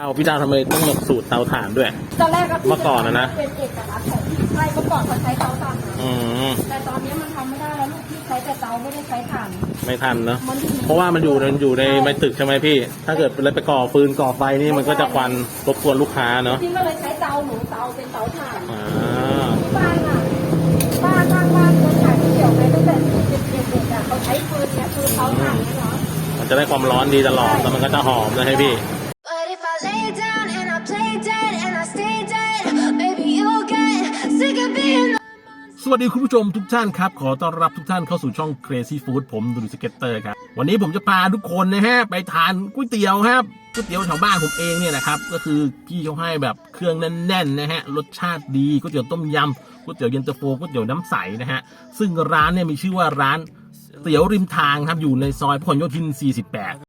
เอาพี่ดาวทำไมต้องมาสูตรเตาถ่านด้วย ตอนแรกก็เมื่อก่อนอะนะ เป็นเอกลักษณ์ของที่ใช่เมื่อก่อนเขาใช้เตาถ่านนะอืมแต่ตอนนี้มันทำไม่ได้แล้วลูกที่ใช้แต่เตาไม่ได้ใช้ถ่าน ไม่ทันเนอะมันถึงเพราะว่ามันอยู่ในอยู่ในในตึกใช่ไหมพี่ ถ้าเกิดเลยไปก่อฟืนก่อไฟนี่มันก็จะควันรบกวนลูกค้าเนอะที่ก็เลยใช้เตาหนูเตาเป็นเตาถ่านอ่าที่บ้านอะบ้านข้างบ้านคนขายก๋วยเตี๋ยวไปตั้งแต่เด็กๆเด็กๆอะเขาใช้ฟืนเนี่ยฟืนเตาถ่านเนี่ยเนาะมันจะได้ความร้อนดีตลอดแล้วมันก็จะหอมนะให้พี่ วัสดีคุณผู้ชมทุกท่านครับ ขอต้อนรับทุกท่านเข้าสู่ช่อง Crazy Food ผมดูสเก็ตเตอร์ครับ วันนี้ผมจะพาทุกคนนะฮะ ไปทานก๋วยเตี๋ยวครับก๋วยเตี๋ยวแถวบ้านผมเองเนี่ยนะครับ ก็คือพี่เขาให้แบบเครื่องแน่นๆนะฮะ รสชาติดีก๋วยเตี๋ยวต้มยำก๋วยเตี๋ยวเย็นตาโฟก๋วยเตี๋ยวน้ำใสนะฮะ ซึ่งร้านเนี่ยมีชื่อว่าร้านเตี๋ยวริมทางครับอยู่ในซอยพหลโยธิน 48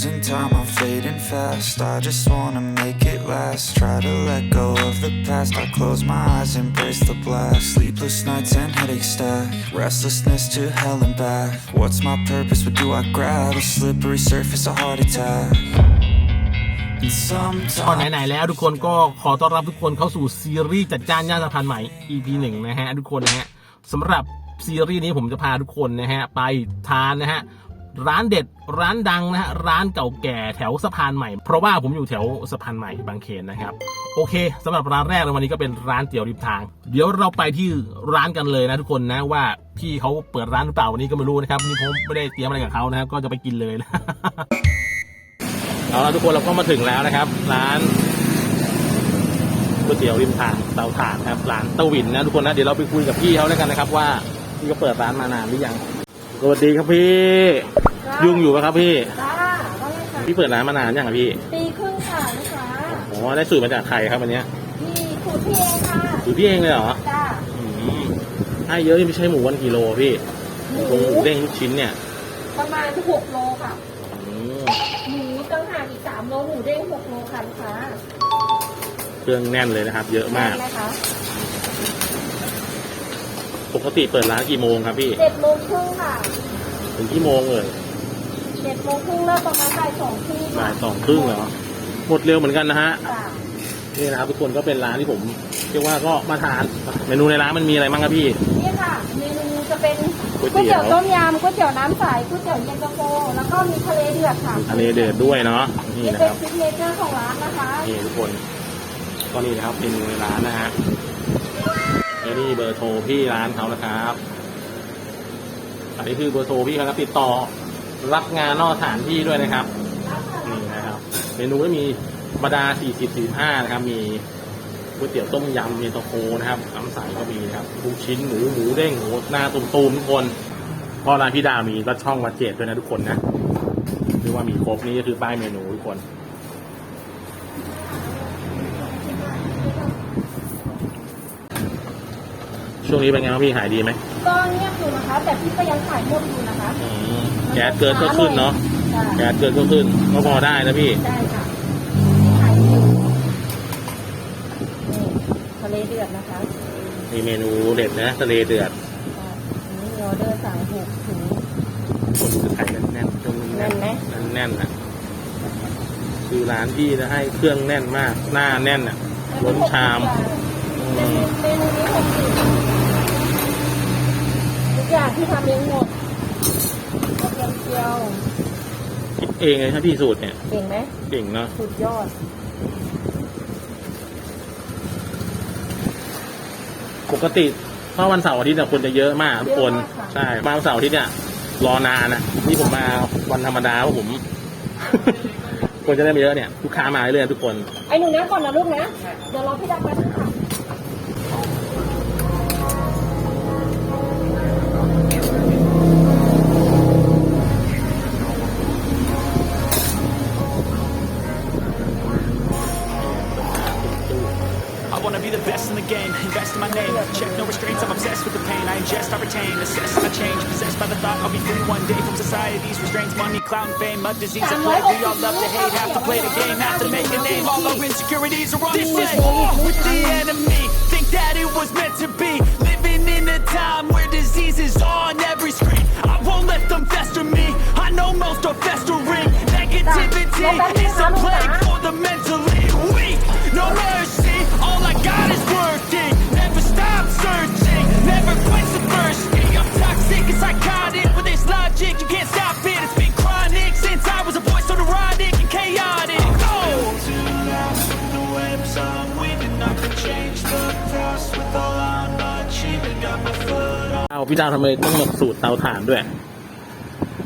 Losing time, I'm fading fast. I just wanna make it last. Try to let go of the past. I close my eyes, embrace the blast. Sleepless nights and headache stack Restlessness to hell and back. What's my purpose? What do I grab? A slippery surface, a heart attack. And ก็ไหนๆแล้วทุกคนก็ขอต้อนรับทุกคนเข้าสู่ซีรีส์จัดจ้านย่านสะพานใหม่ EP หนึ่งนะฮะทุกคนนะฮะสำหรับซีรีส์นี้ผมจะพาทุกคนนะฮะไปทานนะฮะ ร้านเด็ดร้านดังนะฮะร้านเก่าแก่แถวสะพานใหม่ เพราะว่าผมอยู่แถวสะพานใหม่บางเขนนะครับ โอเคสำหรับร้านแรกในวันนี้ก็เป็นร้านเตี๋ยวริมทาง เดี๋ยวเราไปที่ร้านกันเลยนะทุกคนนะว่าพี่เขาเปิดร้านหรือเปล่าวันนี้ก็ไม่รู้นะครับนี่ผมไม่ได้เตรียมอะไรกับเขานะครับก็จะไปกินเลยนะเอาละทุกคนเราก็มาถึงแล้วนะครับ ร้านก๋วยเตี๋ยวริมทางเตาถ่านครับร้านตาวินนะทุกคนนะเดี๋ยวเราไปคุยกับพี่เขาแล้วกันนะครับ ว่าพี่ก็เปิดร้านมานานหรือยัง สวัสดีครับพี่ ยุ่งอยู่ไหมครับพี่ จ้าว่าไงคะพี่เปิดร้านมานานยังครับพี่ปีครึ่งค่ะลูกค้าโอ้ได้สูตรมาจากใครครับวันเนี้ยพี่ขูดพี่เองค่ะ สูตรพี่เองเลยเหรอจ้าอืมให้เยอะนี่ไม่ใช่หมูวันกิโลพี่หตรงหมูมูเด้งลูกชิ้นเนี่ยประมาณหกโลค่ะ อืมหมูตั้งหากอีกสามโลหมูเด้งหกโลค่ะลูกค้าเครื่องแน่นเลยนะครับ เยอะมากได้ไหมคะ ปกติเปิดร้านกี่โมงครับพี่เจ็ดโมงครึ่งค่ะถึงกี่โมงเลยเจ็ดโมงครึ่งเริ่มประมาณบ่ายสองครึ่งบ่ายสองครึ่งเหรอหมดเร็วเหมือนกันนะฮะจ้านี่นะครับทุกคนก็เป็นร้านที่ผมเรียกว่าก็มาทานเมนูในร้านมันมีอะไรบ้างครับพี่นี่ค่ะเมนูจะเป็นก๋วยก๋วยเตี๋เตี๋ยยววต้มยำก๋วยเตี๋ยวน้ำใสก๋วยเตี๋ยวเย็นตาโฟแล้วก็มีทะเลเดือดค่ะทะเลเดือดด้วยเนาะนี่นี่นะเป็คนรับซิกเนเจอร์ของร้านนะคะนี่ทุกคนก็นี่นะครับเมนูในร้านนะฮะแล้ว นี่เบอร์โทรพี่ร้านเขานะครับ อันนี้คือเบอร์โทรพี่เขาครับติดต่อรับงานนอกสถานที่ด้วยนะครับ นี่นะครับ เมนูก็มีธรรดา40 45นะครับ มีก๋วยเตี๋ยวต้มยำมีตะโฟนะครับน้ำใสก็มีครับลูกชิ้นหมูหมูเด้งหมูหน้าตุ่มๆทุกคนพอร้านพี่ดามีก็ช่องวัดเจดด้วยนะทุกคนนะเรียกว่ามีครบนี่ก็คือป้ายเมนูทุกคน ช่วงนี้เป็นไงบ้างพี่หายดีไหมก็เงียบอยู่นะคะ แต่พี่ก็ยังขายหมดอยู่นะคะอืมแก๊สเกินก็ขึ้นเนาะจ้ะแก๊สเกินก็ขึ้นก็พอได้นะพี่ ได้ค่ะขายอยู่นี่ทะเลเดือดนะคะมีเมนูเด็ดนะทะเลเดือดอ่าอันนี้ออเดอร์สั่งหกถุง คนจะขายแน่นๆช่วงนี้แน่นไหม แน่นๆนะคือร้านพี่จะให้เครื่องแน่นมาก หน้าแน่นอะ ล้นชามเมนูเมนูนี้หกสิบทุก อย่างที่ทำเองหมดกระเทียมเจียวคิดเองเลยครับพี่สูตรเนี่ยเก่งไหมเก่งเนาะสุดยอดปกติถ้าวันเสาร์อาทิตย์เนี่ยคนจะเยอะมากทุกคนเยอะมากค่ะใช่มาวันเสาร์อาทิตย์เนี่ยรอนานนะนี่ผมมาวันธรรมดาเพราะผม คนจะได้ไม่เยอะเนี่ยลูกค้ามาเรื่อยๆทุกคนไอ้หนูนะก่อนนะลูกนะเดี๋ยวรอพี่ดักแป๊บนึงค่ะ I wanna be the best in the game, invest in my name. Check no restraints, I'm obsessed with the pain. I ingest, I retain, assess, I change. Possessed by the thought I'll be free one day from society's restraints. Money, clout, and fame, a disease of plague. We all love to hate, have to play the game, have to make a name. All our insecurities are on display. War with the enemy, think that it was meant to be. Living in a time where disease is on every screen. I won't let them fester me. I know most are festering. Negativity foot on. เอาพี่ดาวทำไมต้องมาสูตรเตาถ่านด้วย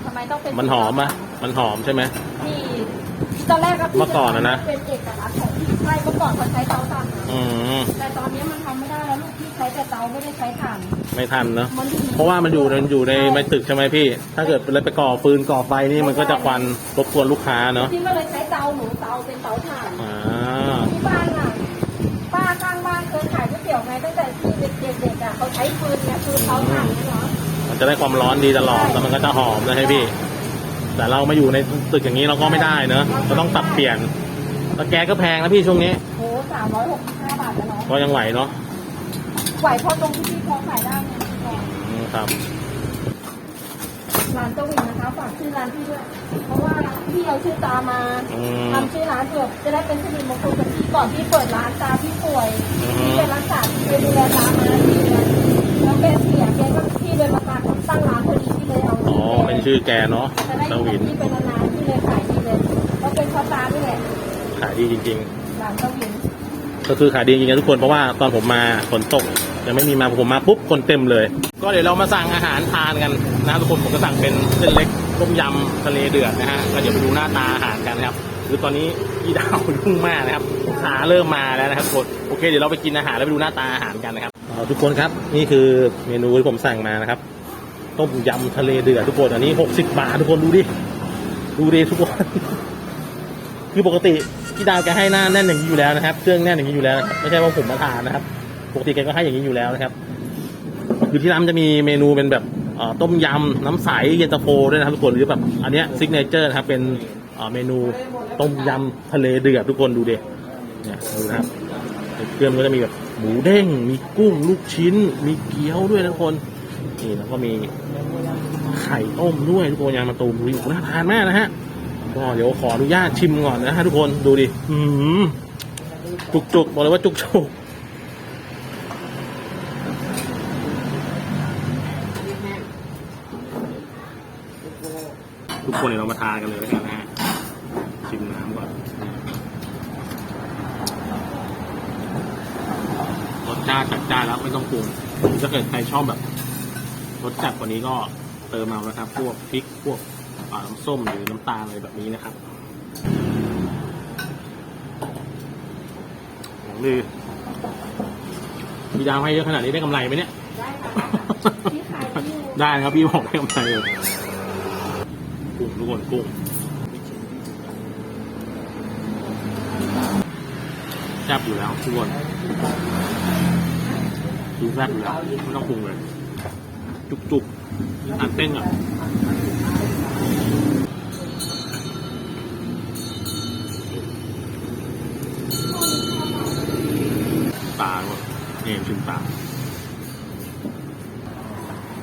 ทำไมต้องเป็นมันหอมอะมันหอมใช่ไหม ที่ตอนแรกก็พี่เมื่อก่อนอะนะ เป็นเอกลักษณ์ของพี่ใช่เมื่อก่อนเขาใช้เตาถ่านนะอืมแต่ตอนนี้มันทำไม่ได้แล้วลูกพี่ใช้แต่เตาไม่ได้ใช้ถ่านไม่ทันเนอะมันอยู่เพราะว่ามันอยู่มันอยู่ในในตึกใช่ไหมพี่ ถ้าเกิดเลยไปก่อฟืนก่อไฟนี่มันก็จะควันรบกวนลูกค้าเนาะพี่ก็เลยใช้เตาหนูเตาเป็นเตาถ่านอ่า ที่บ้าน ใช้ฟืนเนี่ยฟืนเตาถ่านเนี่ยเนาะมันจะได้ความร้อนดีตลอดแล้วมันก็จะหอมนะให้พี่ แต่เรามาอยู่ในตึกอย่างนี้เราก็ไม่ได้เนอะเราต้องปรับเปลี่ยนแล้วแกสก็แพงนะพี่ช่วงนี้โอ้สามร้อยหกสิบห้าบาทแล้วเนาะก็ยังไหวเนาะไหวพอตรงที่พี่พอขายได้ไงพี่พออืมครับร้านเจ้าหวินนะคะฝากชื่อร้านพี่ด้วย เพราะว่าพี่เอาชื่อตามาอืม ทำชื่อร้านเผื่อจะได้เป็นสิริมงคลกับพี่ก่อนที่เปิดร้านตาพี่ป่วยอือฮึพี่ไปรักษาพี่ไปดูแลตามาสี่เดือนแล้วแกเสียแกก็พี่เลยมาการตั้งร้านพอดีพี่เลยเอาอ๋อเป็นชื่อแกเนาะจะได้ตาวินพี่เป็นนานๆพี่เลยขายดีเลยเพราะเป็นข้าวตานี่แหละขายดีจริงร้านเจ้าหวินๆก็คือขายดีจริงๆทุกคนเพราะว่าตอนผมมาฝนตกยังไม่มีมาผมมาปุ๊บคนเต็มเลย ก็เดี๋ยวเรามาสั่งอาหารทานกันนะทุกคนผมก็สั่งเป็นเส้นเล็กต้มยำทะเลเดือดนะฮะก็เดี๋ยวไปดูหน้าตาอาหารกันนะครับคือตอนนี้พี่ดาวยุ่งมากนะครับลูกค้าเริ่มมาแล้วนะครับทุกคนโอเคเดี๋ยวเราไปกินอาหารแล้วไปดูหน้าตาอาหารกันนะครับเอา ทุกคนครับ นี่คือเมนูที่ผมสั่งมานะครับ ต้มยำทะเลเดือดทุกคนอันนี้60บาททุกคนดูดิ ดูดิทุกคน คือปกติพี่ดาวแกให้หน้าแน่นอย่างนี้อยู่แล้วนะครับ เครื่องแน่นอย่างนี้อยู่แล้วนะครับไม่ใช่ว่าผมมาทานนะครับ ปกติแกก็ให้อย่างนี้อยู่แล้วนะครับคือที่ร้านจะมีเมนูเป็นแบบต้มยำน้ำใสเย็นตาโฟด้วยนะครับทุกคนหรือแบบอันเนี้ยซิกเนเจอร์นะครับเป็นเมนูต้มยำทะเลเดือดทุกคนดูดิเนี่ยดูนะครับเครื่องก็จะมีแบบ มูเด้ง มีกุ้งลูกชิ้น มีเกี๊ยวด้วยนะทุกคน นี่แล้วก็มีไข่ต้มด้วยทุกคนยางมะตูมดูดิน่าทานมากนะฮะก็เดี๋ยวขออนุญาตชิมก่อนนะฮะทุกคนดูดิอืมจุกๆบอกเลยว่าจุกๆทุกคนเดี๋ยวเรามาทานกันเลยแล้วกันนะฮะ ชิมน้ำก่อน รสชาติจัดจ้านแล้วไม่ต้องปรุงถ้าเกิดใครชอบแบบรสจัดกว่านี้ก็เติมเอานะครับ พวกพริกพวกอ่าน้ำส้มหรือน้ำตาลอะไรแบบนี้นะครับของลือพี่ดาวให้เยอะขนาดนี้ได้กำไรไหมเนี่ย ได้ค่ะพี่ขายดีอยู่ได้นะครับพี่บอกได้กำไรเลยกุ้งทุกคนกุ้งแซ่บอยู่แล้วทุกคน กินแซ่บอยู่แล้วไม่ต้องปรุงเลย จุกจุกอันเต้นอะตาด้วยนี่ยชิมตา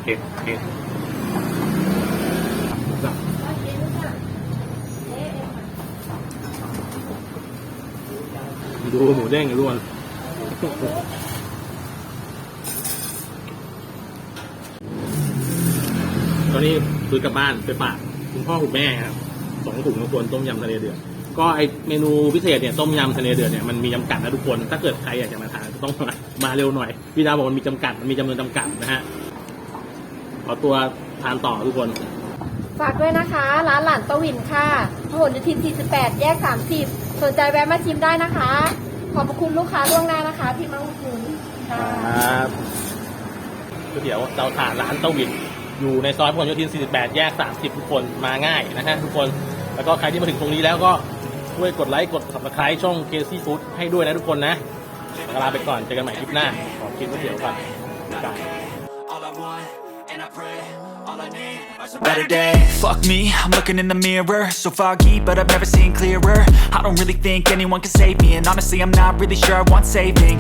เผ็ดเผ็ดดูหมูเด้งร่วน ตอนนี้ซื้อกลับบ้านไปฝากคุณพ่อคุณแม่ครับสองถุงทุกคนต้มยำทะเลเดือดก็ไอเมนูพิเศษเนี่ยต้มยำทะเลเดือดเนี่ยมันมีจำกัดนะทุกคน ถ้าเกิดใครอยากจะมาทานก็ต้องมามาเร็วหน่อยพี่ดาวบอกมันมีจำกัดมันมีจำนวนจำกัดนะฮะขอตัวทานต่อทุกคน ฝากด้วยนะคะ ร้านหลานตะวินค่ะพหลโยธิน 48 แยก 30 สนใจแวะมาชิมได้นะคะ ขอบพระคุณลูกค้าล่วงหน้านะคะที่มาอุดหนุนค่ะครับก๋วยเตี๋ยวเตาถ่านร้านเต้าวิน อยู่ในซอยพหลโยธิน 48 แยก 30 ทุกคนมาง่ายนะฮะทุกคน แล้วก็ใครที่มาถึงตรงนี้แล้วก็ช่วยกดไลค์ กด subscribe ช่อง k c Food ให้ด้วยนะทุกคนนะลาไปก่อน เจอกันใหม่คลิปหน้า ขอกินก๋วยเตี๋ยวก่อนบาย All I want, and I pray, all I need are some better days. Fuck me, I'm looking in the mirror. So foggy, but I've never seen clearer. I don't really think anyone can save me, and honestly, I'm not really sure I want saving.